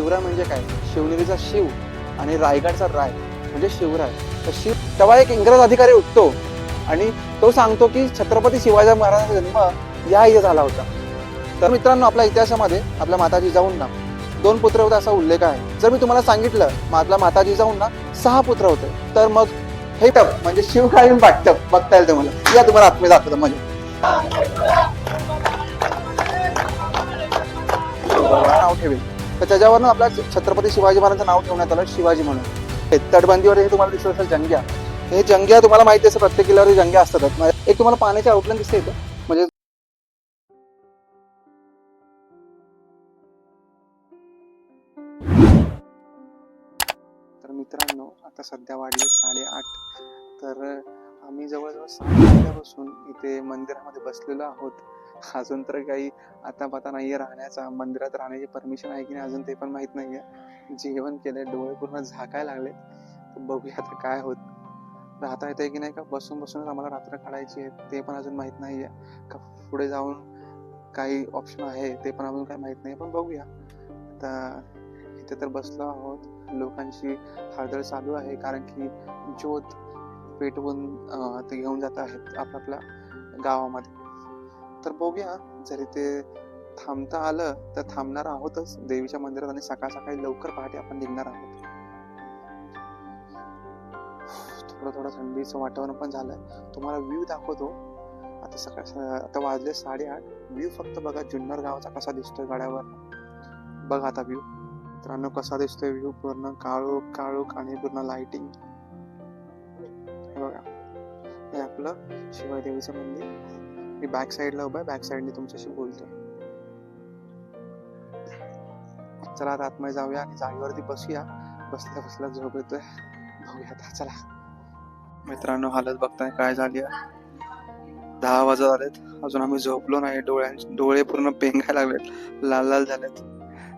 शिवराय म्हणजे काय? शिवनेरीचा शिव आणि रायगडचा राय म्हणजे शिवराय तर शिव तेव्हा एक इंग्रज अधिकारी उठतो आणि तो सांगतो की छत्रपती शिवाजी महाराजांचा जन्म या इथे झाला होता. तर मित्रांनो आपल्या इतिहासामध्ये आपल्या माताजी जाऊन ना दोन पुत्र होते असा उल्लेख आहे. जर मी तुम्हाला सांगितलं आपल्या माताजी जाऊन ना सहा पुत्र होते तर मग हे टप म्हणजे शिवकालीन वाटतं बघता येईल तुम्हाला. या तुम्हाला आत्मे दाखवतो म्हणजे. नाव ठेवेल. तर त्याच्यावरनं आपल्या छत्रपती शिवाजी महाराजांचं नाव ठेवण्यात आलं शिवाजी म्हणून. हे तटबंदीवर हे तुम्हाला दिसत असेल जंग्या. हे जंग्या तुम्हाला माहिती असेल प्रत्येक किल्ल्यावर जंग्या असतात. एक तुम्हाला पाण्याचे आउटलाईन दिसते इथं. म्हणजे तर मित्रांनो आता सध्या वाढले साडेआठ. तर आम्ही जवळजवळ सात वाजल्यापासून इथे मंदिरामध्ये बसलेलो आहोत. अजून तर काही आता पता नाहीये राहण्याचा. मंदिरात राहण्याची परमिशन आहे की नाही अजून ते पण माहीत नाहीये. जेवण केलंय डोळे पूर्ण झाकायला लागले तर बघूया आता काय होत. राहता येते की नाही का? बसून बसूनच आम्हाला रात्र काढायची आहे ते पण अजून माहीत नाहीये. का पुढे जाऊन काही ऑप्शन आहे ते पण अजून काही माहीत नाही पण बघूया. आता इथे तर बसलो आहोत. लोकांची हळदळ चालू आहे. कारण की ज्योत पेटवून ते घेऊन जात आहेत आपापल्या गावामध्ये. तर बघूया. जरी ते थांबता आलं तर थांबणार आहोतच. देवीच्या मंदिरात आणि सकाळ सकाळी लवकर पहाटे आपण निघणार आहोत. थोडं थोडं थंडीचं वातावरण पण झालंय. तुम्हाला व्ह्यू दाखवतो. आता सकाळ आता वाजले साडेआठ. व्ह्यू फक्त बघा जुन्नर गावाचा कसा दिसतोय गाड्यावर. बघा आता व्ह्यू मित्रांनो कसा दिसतोय व्ह्यू पूर्ण काळू काळू आणि पूर्ण लाइटिंग हे बघा. हे आपलं शिवाय देवीचं मंदिर. मी बॅक साईडला उभा आहे बॅक साईडने तुमच्याशी बोलतोय. चला आता आतमध्ये जाऊया आणि जागेवरती बसूया. बसल्या बसल्या झोप येतोय. बघूया आता चला. मित्रांनो हालत बघताय काय झाली आहे. दहा वाजत आलेत. अजून आम्ही झोपलो नाही. डोळ्यां डोळे पूर्ण पेंगायला लागलेत. लाल लाल झालेत.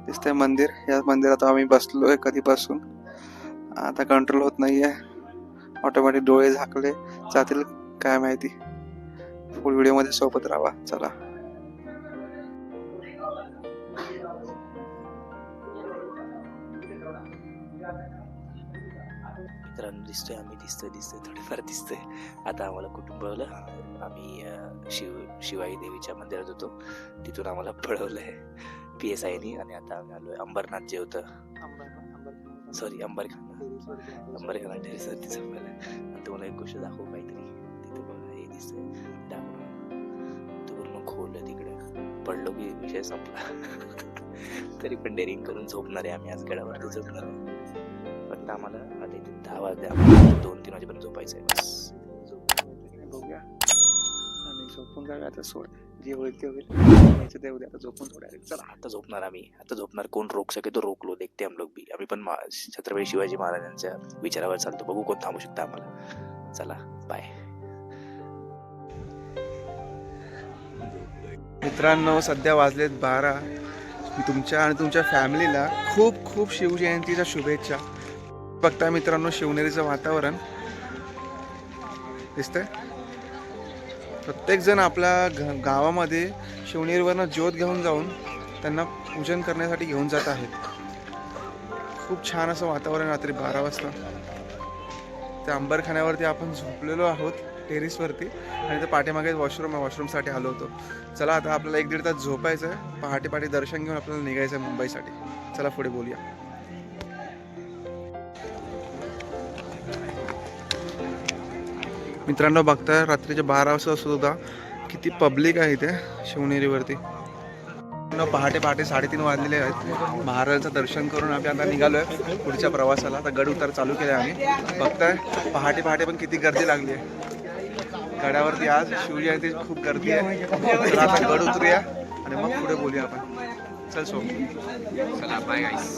दिसतंय मंदिर. या मंदिरात आम्ही बसलोय कधीपासून. आता कंट्रोल होत नाहीये. ऑटोमॅटिक डोळे झाकले. जातील काय माहिती. फुल व्हिडिओमध्ये सोबत राहा चला. मित्रांनो दिसतोय आम्ही दिसतोय दिसतोय थोडीफार दिसतोय. आता आम्हाला कुटुंबाला आम्ही शिव शिवाई देवीच्या मंदिरात होतो. तिथून आम्हाला पळवलंय पी एस आयनी आणि आता आम्ही आलोय अंबरनाथ जे होतं. सॉरी अंबरखाना अंबरखाना टेरेसवरती आणि तुम्हाला एक गोष्ट दाखवू काहीतरी. आहे तिकडे. पडलो की विषय संपला. तरी पण डेअरिंग करून झोपणार आहे आम्ही आज गडावरती झोपणार आहे फक्त आम्हाला इथे दहा वाजले दोन तीन वाजेपर्यंत झोपायचं आहे बस बघूया. आणि झोपून जाऊया आता सोड. जे होईल ते होईल. ते उद्या आता झोपून वेळ. चला. आता झोपणार आम्ही. आता झोपणार कोण? रोक सके तो रोकलो. देखते हम लोग भी आम्ही पण छत्रपती शिवाजी महाराजांच्या विचारावर चालतो. बघू कोण थांबू शकतं आम्हाला. चला. बाय मित्रांनो सध्या वाजलेत बारा. मी तुमच्या आणि तुमच्या फॅमिलीला खूप खूप शिवजयंतीच्या शुभेच्छा. बघता मित्रांनो शिवनेरीचं वातावरण. दिसतंय? प्रत्येकजण आपल्या घ गावामध्ये शिवनेरीवरनं ज्योत घेऊन जाऊन त्यांना पूजन करण्यासाठी घेऊन जात आहेत. खूप छान असं वातावरण रात्री बारा वाजता. त्या अंबरखान्यावरती आपण झोपलेलो आहोत. टेरिसवरती आणि ते पाठीमागे वॉशरूम आहे वॉशरूमसाठी आलो होतो. चला आता आपल्याला एक दीड तास झोपायचं आहे. पहाटे पहाटे दर्शन घेऊन आपल्याला निघायचं आहे मुंबईसाठी. चला पुढे बोलूया. मित्रांनो बघताय रात्रीचे बारा वाजता सुद्धा किती पब्लिक आहे इथे शिवनेरीवरती. पहाटे पहाटे साडेतीन वाजलेले आहेत. महाराजांचं दर्शन करून आम्ही आता निघालो आहे पुढच्या प्रवासाला. आता गड उतार चालू केले आम्ही. बघताय पहाटे पहाटे पण किती गर्दी लागली आहे. गडावरती आज शिवजयंती खूप गर्दी आहे. तर आता गड उतरूया आणि मग पुढे बोलूया आपण. चल सो चला बाय गाईस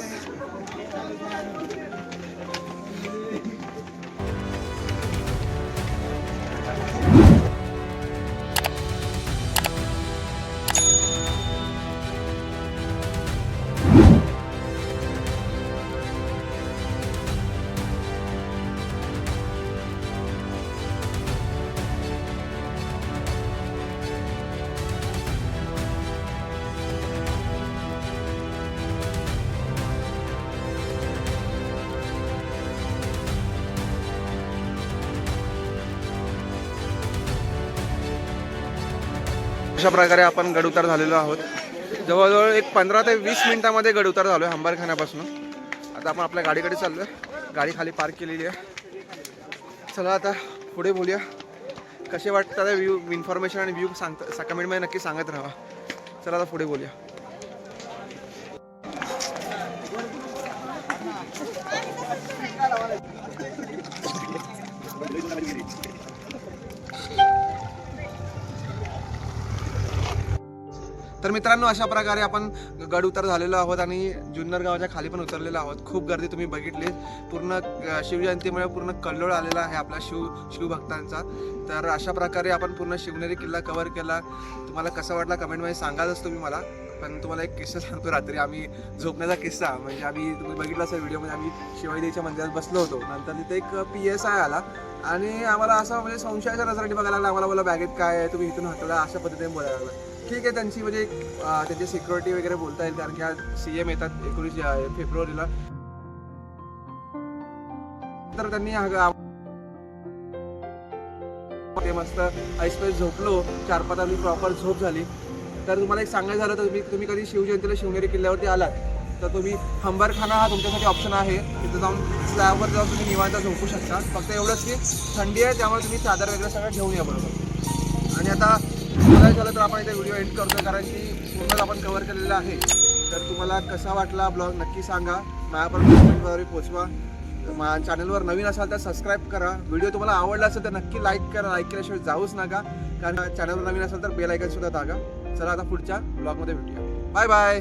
अशा प्रकारे आपण गडउतार झालेलो आहोत. जवळजवळ एक पंधरा ते वीस मिनिटामध्ये गडउतार झालो आहे हंबारखान्यापासून. आता आपण आपल्या गाडीकडे चाललो आहे गाडी खाली पार्क केलेली आहे. चला आता पुढे बोलूया. कसे वाटतात व्ह्यू इन्फॉर्मेशन आणि व्ह्यू सांगता कमेंटमध्ये नक्की सांगत राहा. चला आता पुढे बोलूया. तर मित्रांनो अशा प्रकारे आपण गड उतर झालेलो आहोत आणि जुन्नर गावाच्या खाली पण उतरलेलो आहोत. खूप गर्दी तुम्ही बघितली. पूर्ण शिवजयंतीमुळे पूर्ण कल्लोळ आलेला आहे आपला शिव शिवभक्तांचा. तर अशा प्रकारे आपण पूर्ण शिवनेरी किल्ला कव्हर केला. तुम्हाला कसा वाटला कमेंटमध्ये सांगालच तुम्ही मला. पण तुम्हाला एक किस्सा सांगतो रात्री आम्ही झोपण्याचा किस्सा. म्हणजे आम्ही तुम्ही बघितला असेल व्हिडिओमध्ये आम्ही शिवाजीच्या मंदिरात बसलो होतो. नंतर तिथे एक पी एस आय आला. आणि आम्हाला असं म्हणजे संशयाच्या नजराने बघायला लागला. आम्हाला बोला बॅगेत काय आहे? तुम्ही इथून हटला. अशा पद्धतीने बोलायला लागला. ठीक आहे त्यांची म्हणजे त्यांची सिक्युरिटी वगैरे बोलता येईल कारण की आज सी एम येतात एकोणीस फेब्रुवारीला. तर त्यांनी हा- ते मस्त ऐसपैस झोपलो चार पाच आम्ही प्रॉपर झोप झाली. तर तुम्हाला एक सांगायचं झालं तर तुम्ही तुम्ही कधी शिवजयंतीला शिवनेरी किल्ल्यावरती आलात तर तुम्ही हंबरखाना हा तुमच्यासाठी ऑप्शन आहे. तिथं जाऊन स्लॅबवर जाऊन तुम्ही निवांत झोपू शकता. फक्त एवढंच की थंडी आहे त्यामुळे तुम्ही चादर वगैरे सगळं घेऊन या बरोबर. आणि आता बोलायचं झालं तर आपण इथे व्हिडिओ एंड करतो कारण की पूर्णच आपण कव्हर केलेलं आहे. तर तुम्हाला कसा वाटला ब्लॉग नक्की सांगा. माझ्यापर्यंत कमेंटद्वारे पोचवा मा चॅनलवर नवीन असाल तर सबस्क्राईब करा. व्हिडिओ तुम्हाला आवडला असेल तर नक्की लाईक करा. लाईक केल्याशिवाय जाऊच नका. कारण चॅनलवर नवीन असेल तर बेल आयकन सुद्धा दागा. चला आता पुढच्या ब्लॉगमध्ये भेटूया. Bye bye